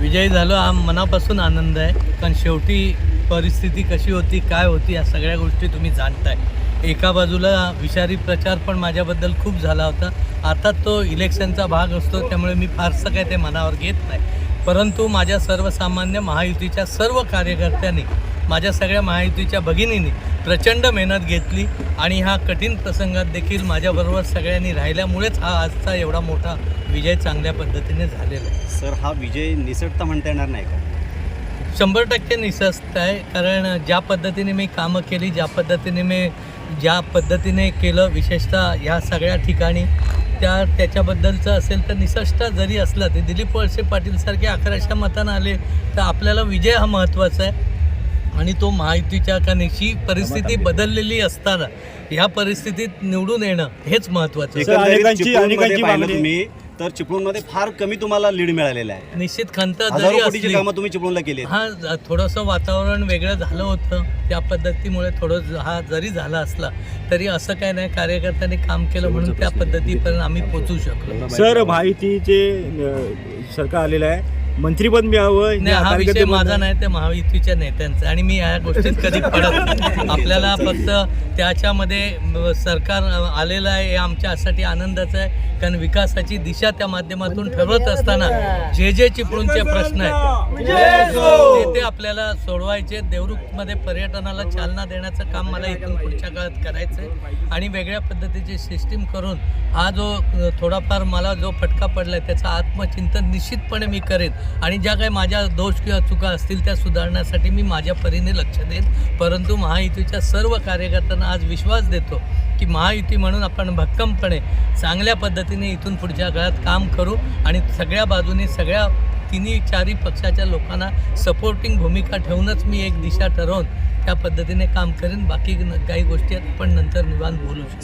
विजयी झालो हा मनापासून आनंद आहे. कारण शेवटी परिस्थिती कशी होती काय होती या सगळ्या गोष्टी तुम्ही जाणताय. एका बाजूला विषारी प्रचार पण माझ्याबद्दल खूप झाला होता. अर्थात तो इलेक्शनचा भाग असतो त्यामुळे मी फारसं काय ते मनावर घेत नाही. परंतु माझ्या सर्वसामान्य महायुतीच्या सर्व कार्यकर्त्यांनी माझ्या सगळ्या महायुतीच्या भगिनींनी प्रचंड मेहनत घेतली आणि ह्या कठीण प्रसंगात देखील माझ्याबरोबर सगळ्यांनी राहिल्यामुळेच हा आजचा एवढा मोठा विजय चांगल्या पद्धतीने झालेला आहे. सर हा विजय निसटता म्हणता येणार नाही का? शंभर टक्के निसस्त आहे कारण ज्या पद्धतीने मी कामं केली ज्या पद्धतीने मी ज्या पद्धतीने केलं विशेषतः ह्या सगळ्या ठिकाणी त्या त्याच्याबद्दलचं असेल तर निसष्ट जरी असला ते दिलीप वळसे पाटीलसारखे अकराशे मतानं आले तर आपल्याला विजय हा महत्त्वाचा आहे. आणि तो महायुतीच्या कारणीची परिस्थिती बदललेली असताना ह्या परिस्थितीत निवडून येणं हेच महत्त्वाचं आहे. एकंदरीत अनेकांची- अनेकांची मागणी- तुम्ही तर चिपळूणमध्ये फार कमी तुम्हाला लीड मिळालेला आहे. निश्चित खंत जरी कोटीची असली कामं तुम्ही चिपळूणला केली. हा थोडंसं वातावरण वेगळं झालं होतं. त्या पद्धतीमुळे थोडं हा जरी झाला असला तरी असं काय नाही कार्यकर्त्यांनी काम केलं म्हणून त्या पद्धतीपर्यंत आम्ही पोचू शकलो. सर महायुतीचे अं, सरकार आलेलं आहे. मंत्रीपद मिळावं हे नाही हा विषय माझा. नाही ते महायुतीच्या नेत्यांचा आणि मी या गोष्टीत कधी पडत आपल्याला फक्त त्याच्यामध्ये म, सरकार आलेलं आहे हे आमच्यासाठी आनंदाचं आहे. कारण विकासाची दिशा त्या माध्यमातून ठरवत असताना जे जे चिपळूणचे प्रश्न आहेत ते ते आपल्याला सोडवायचे. देवरुखमध्ये पर्यटनाला चालना देण्याचं काम मला इथून पुढच्या काळात करायचं आहे आणि वेगळ्या पद्धतीची सिस्टीम करून हा जो थोडाफार मला जो फटका पडला आहे त्याचं आत्मचिंतन निश्चितपणे मी करेन. आणि ज्या काही माझ्या दोष किंवा चुका असतील त्या सुधारण्यासाठी मी माझ्या परीने लक्ष देईन. परंतु महायुतीच्या सर्व कार्यकर्त्यांना आज विश्वास देतो की महायुती म्हणून आपण भक्कमपणे चांगल्या पद्धतीने इथून पुढच्या काळात काम करू आणि सगळ्या बाजूने सगळ्या तिन्ही चारही पक्षाच्या लोकांना सपोर्टिंग भूमिका ठेवूनच मी एक दिशा ठरवून त्या पद्धतीने काम करेन. बाकी न- काही गोष्टी आहेत आपण नंतर निवांत बोलू शकतो.